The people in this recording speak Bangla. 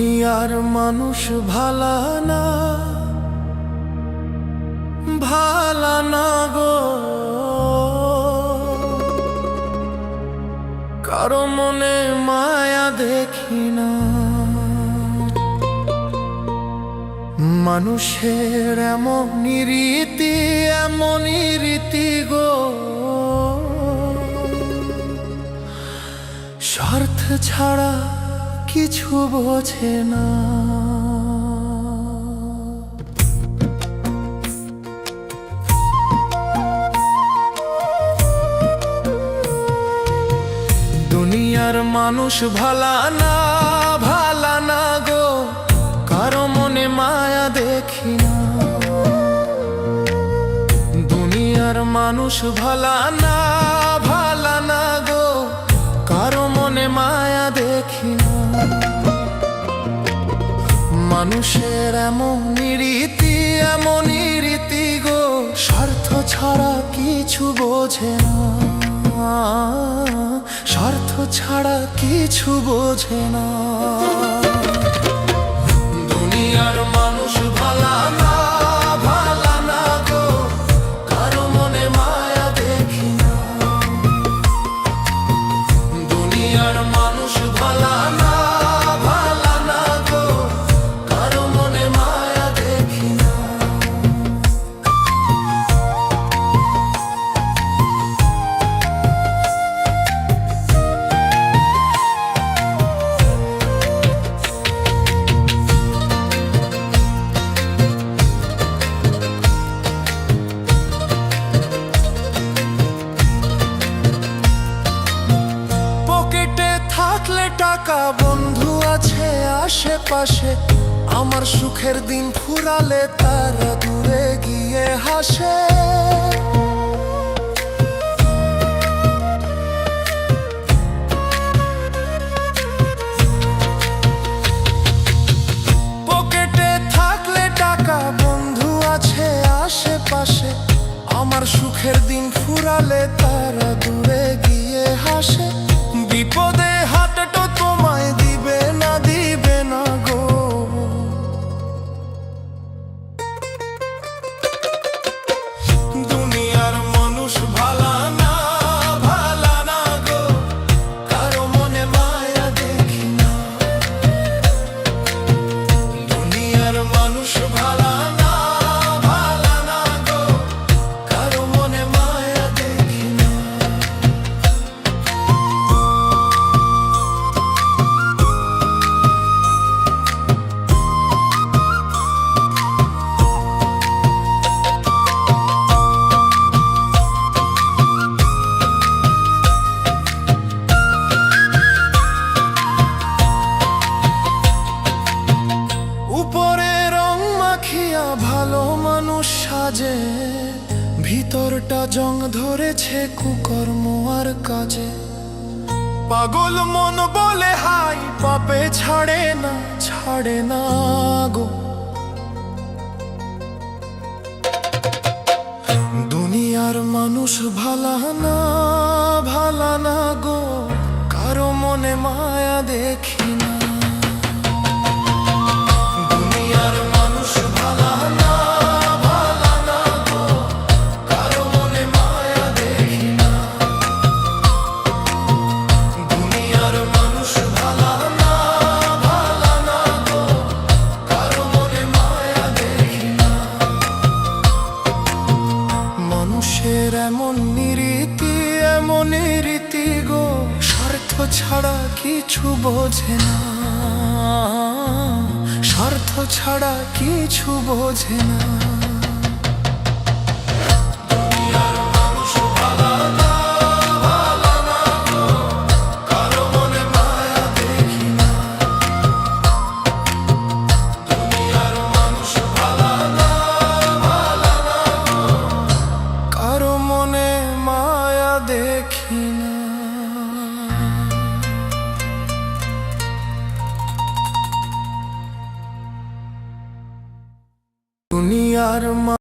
দুনিয়ার মানুষ ভালা না ভালা না গো। কারও মনে মায়া দেখি না। মানুষের এমন রীতি এমন রীতি গো। স্বার্থ ছাড়া কিছু বোঝে না। দুনিয়ার মানুষ ভালা না ভালা না গো, কারও মনে মায়া দেখি না। দুনিয়ার মানুষ ভালা না মানুষের এমন রীতি এমন রীতি গো। স্বার্থ ছাড়া কিছু বোঝে না। স্বার্থ ছাড়া কিছু বোঝে না। দুনিয়ার টাকা বন্ধু আছে আশেপাশে। আমার সুখের দিন ফুরালে তারা দূরে গিয়ে হাসে। পকেটে থাকলে টাকা, বন্ধু আছে আশেপাশে। আমার সুখের দিন ফুরালে সাজে ভিতরটা জং ধরেছে কুকর্ম আর কাজে। পাগল মন বলে, হাই, পাপে ছাড়ে না ছাড়ে না গো। দুনিয়ার মানুষ ভালা না ভালা না গো। কারও মনে মায়া দেখি ছাড়া কিছু বোঝে না। স্বার্থ ছাড়া কিছু বোঝে না। দুনিয়ার